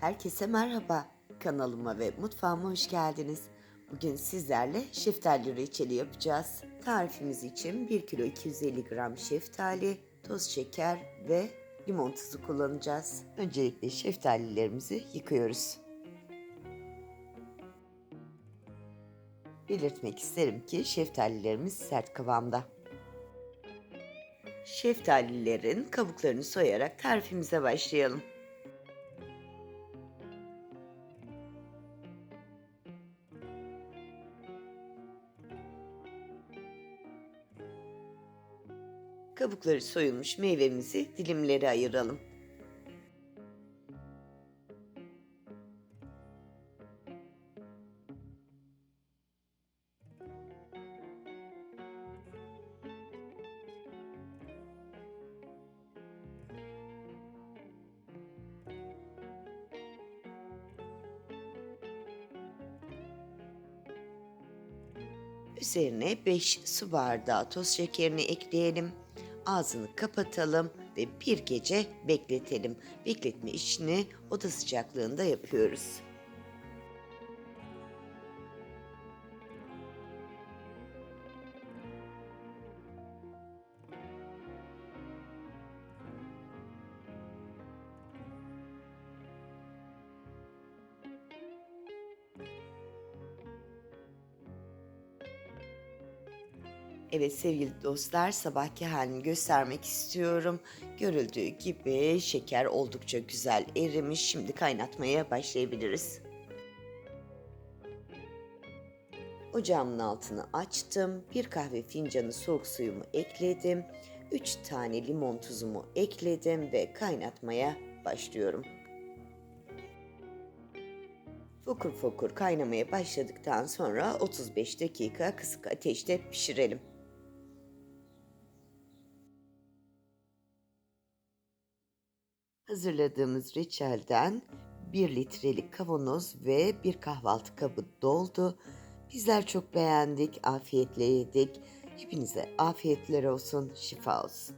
Herkese merhaba. Kanalıma ve mutfağıma hoş geldiniz. Bugün sizlerle şeftali reçeli yapacağız. Tarifimiz için 1 kilo 250 gram şeftali, toz şeker ve limon tuzu kullanacağız. Öncelikle şeftalilerimizi yıkıyoruz. Belirtmek isterim ki şeftalilerimiz sert kıvamda. Şeftalilerin kabuklarını soyarak tarifimize başlayalım. Kabukları soyulmuş meyvemizi dilimlere ayıralım. Üzerine 5 su bardağı toz şekerini ekleyelim. Ağzını kapatalım ve bir gece bekletelim. Bekletme işini oda sıcaklığında yapıyoruz. Evet sevgili dostlar sabahki halini göstermek istiyorum. Görüldüğü gibi şeker oldukça güzel erimiş. Şimdi kaynatmaya başlayabiliriz. Ocağımın altını açtım. Bir kahve fincanı soğuk suyumu ekledim. 3 tane limon tuzumu ekledim ve kaynatmaya başlıyorum. Fokur fokur kaynamaya başladıktan sonra 35 dakika kısık ateşte pişirelim. Hazırladığımız reçelden 1 litrelik kavanoz ve bir kahvaltı kabı doldu. Bizler çok beğendik, afiyetle yedik. Hepinize afiyetler olsun, şifa olsun.